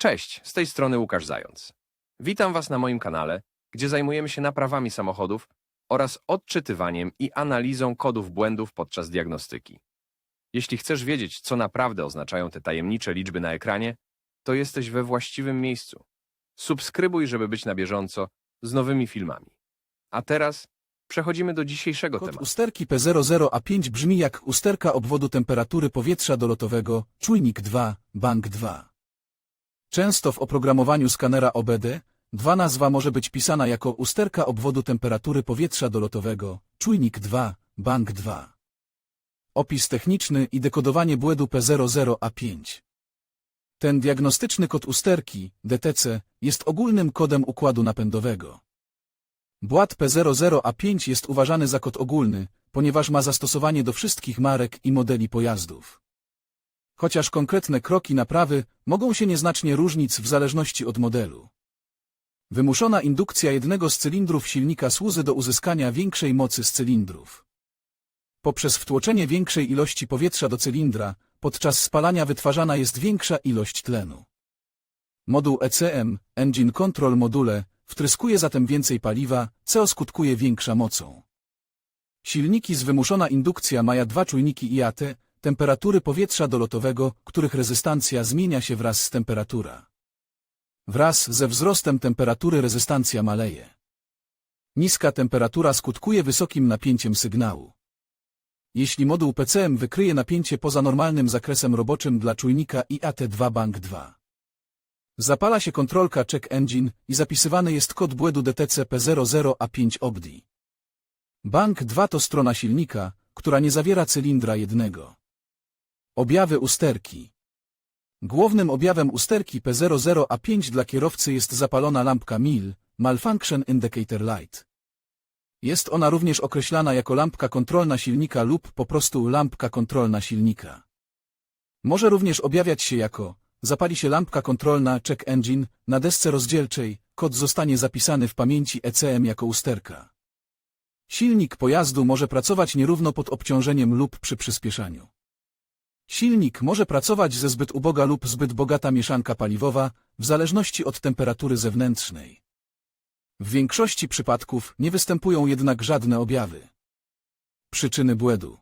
Cześć, z tej strony Łukasz Zając. Witam Was na moim kanale, gdzie zajmujemy się naprawami samochodów oraz odczytywaniem i analizą kodów błędów podczas diagnostyki. Jeśli chcesz wiedzieć, co naprawdę oznaczają te tajemnicze liczby na ekranie, to jesteś we właściwym miejscu. Subskrybuj, żeby być na bieżąco z nowymi filmami. A teraz przechodzimy do dzisiejszego Kod tematu. usterki P00A5 brzmi jak usterka obwodu temperatury powietrza dolotowego, czujnik 2, bank 2. Często w oprogramowaniu skanera OBD, dwa nazwa może być pisana jako usterka obwodu temperatury powietrza dolotowego, czujnik 2, bank 2. Opis techniczny i dekodowanie błędu P00A5. Ten diagnostyczny kod usterki, DTC, jest ogólnym kodem układu napędowego. Bład P00A5 jest uważany za kod ogólny, ponieważ ma zastosowanie do wszystkich marek i modeli pojazdów. Chociaż konkretne kroki naprawy mogą się nieznacznie różnić w zależności od modelu. Wymuszona indukcja jednego z cylindrów silnika służy do uzyskania większej mocy z cylindrów. Poprzez wtłoczenie większej ilości powietrza do cylindra, podczas spalania wytwarzana jest większa ilość tlenu. Moduł ECM, Engine Control Module, wtryskuje zatem więcej paliwa, co skutkuje większa mocą. Silniki z wymuszona indukcja mają dwa czujniki IAT, temperatury powietrza dolotowego, których rezystancja zmienia się wraz z temperatura. Wraz ze wzrostem temperatury rezystancja maleje. Niska temperatura skutkuje wysokim napięciem sygnału. Jeśli moduł PCM wykryje napięcie poza normalnym zakresem roboczym dla czujnika IAT2 Bank 2, zapala się kontrolka Check Engine i zapisywany jest kod błędu DTC P00A5 OBDI. Bank 2 to strona silnika, która nie zawiera cylindra jednego. Objawy usterki Głównym objawem usterki P00A5 dla kierowcy jest zapalona lampka MIL, Malfunction Indicator Light. Jest ona również określana jako lampka kontrolna silnika lub po prostu lampka kontrolna silnika. Może również objawiać się jako zapali się lampka kontrolna Check Engine na desce rozdzielczej, kod zostanie zapisany w pamięci ECM jako usterka. Silnik pojazdu może pracować nierówno pod obciążeniem lub przy przyspieszaniu. Silnik może pracować ze zbyt uboga lub zbyt bogata mieszanka paliwowa, w zależności od temperatury zewnętrznej. W większości przypadków nie występują jednak żadne objawy. Przyczyny błędu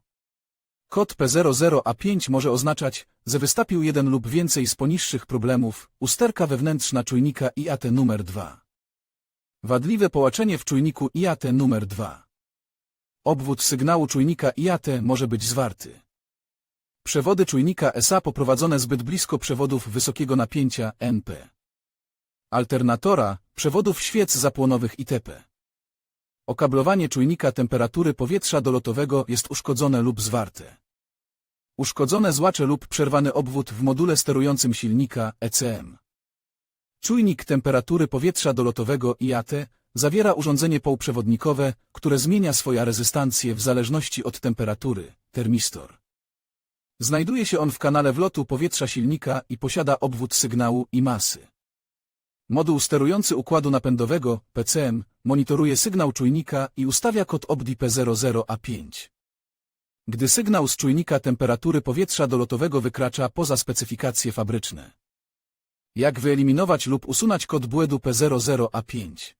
Kod P00A5 może oznaczać, że wystąpił jeden lub więcej z poniższych problemów, usterka wewnętrzna czujnika IAT numer 2. Wadliwe połaczenie w czujniku IAT numer 2. Obwód sygnału czujnika IAT może być zwarty. Przewody czujnika SA poprowadzone zbyt blisko przewodów wysokiego napięcia NP. Alternatora, przewodów świec zapłonowych itp. Okablowanie czujnika temperatury powietrza dolotowego jest uszkodzone lub zwarte. Uszkodzone złacze lub przerwany obwód w module sterującym silnika ECM. Czujnik temperatury powietrza dolotowego IAT zawiera urządzenie półprzewodnikowe, które zmienia swoją rezystancję w zależności od temperatury, termistor. Znajduje się on w kanale wlotu powietrza silnika i posiada obwód sygnału i masy. Moduł sterujący układu napędowego, PCM, monitoruje sygnał czujnika i ustawia kod OBDI P00A5. Gdy sygnał z czujnika temperatury powietrza dolotowego wykracza poza specyfikacje fabryczne. Jak wyeliminować lub usunąć kod błędu P00A5?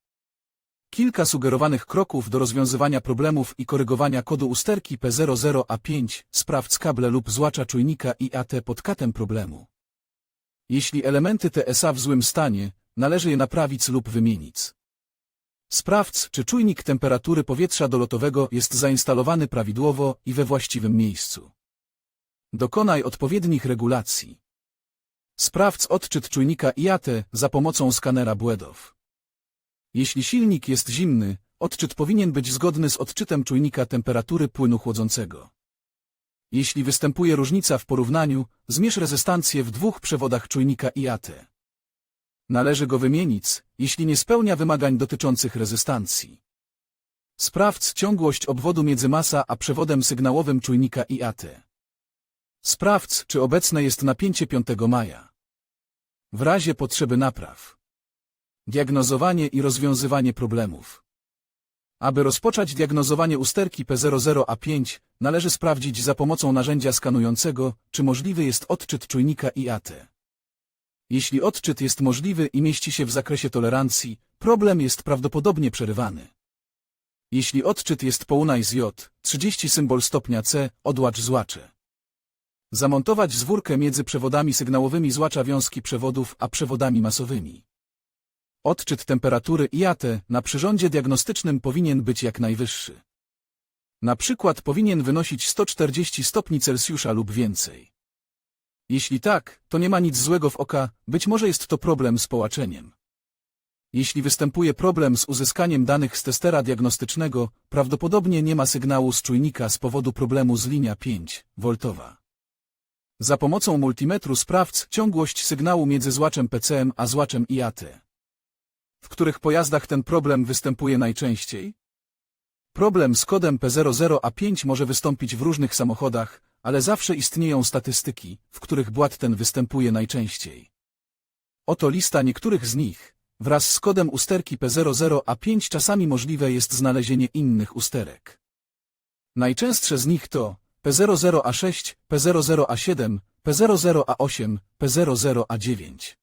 Kilka sugerowanych kroków do rozwiązywania problemów i korygowania kodu usterki P00A5 sprawdź kable lub złacza czujnika IAT pod katem problemu. Jeśli elementy TSA w złym stanie, należy je naprawić lub wymienić. Sprawdź, czy czujnik temperatury powietrza dolotowego jest zainstalowany prawidłowo i we właściwym miejscu. Dokonaj odpowiednich regulacji. Sprawdź odczyt czujnika IAT za pomocą skanera błędów. Jeśli silnik jest zimny, odczyt powinien być zgodny z odczytem czujnika temperatury płynu chłodzącego. Jeśli występuje różnica w porównaniu, zmierz rezystancję w dwóch przewodach czujnika IAT. Należy go wymienić, jeśli nie spełnia wymagań dotyczących rezystancji. Sprawdź ciągłość obwodu między masa a przewodem sygnałowym czujnika IAT. Sprawdź, czy obecne jest napięcie 5 maja. W razie potrzeby napraw. Diagnozowanie i rozwiązywanie problemów. Aby rozpocząć diagnozowanie usterki P00A5, należy sprawdzić za pomocą narzędzia skanującego, czy możliwy jest odczyt czujnika IAT. Jeśli odczyt jest możliwy i mieści się w zakresie tolerancji, problem jest prawdopodobnie przerywany. Jeśli odczyt jest połunaj z J, 30 symbol stopnia C, odłacz złacze. Zamontować zwórkę między przewodami sygnałowymi złacza wiązki przewodów a przewodami masowymi. Odczyt temperatury IAT na przyrządzie diagnostycznym powinien być jak najwyższy. Na przykład powinien wynosić 140 stopni Celsjusza lub więcej. Jeśli tak, to nie ma nic złego w oka, być może jest to problem z połaczeniem. Jeśli występuje problem z uzyskaniem danych z testera diagnostycznego, prawdopodobnie nie ma sygnału z czujnika z powodu problemu z linia 5V. Za pomocą multimetru sprawdź ciągłość sygnału między złaczem PCM a złaczem IAT. W których pojazdach ten problem występuje najczęściej? Problem z kodem P00A5 może wystąpić w różnych samochodach, ale zawsze istnieją statystyki, w których błąd ten występuje najczęściej. Oto lista niektórych z nich. Wraz z kodem usterki P00A5 czasami możliwe jest znalezienie innych usterek. Najczęstsze z nich to P00A6, P00A7, P00A8, P00A9.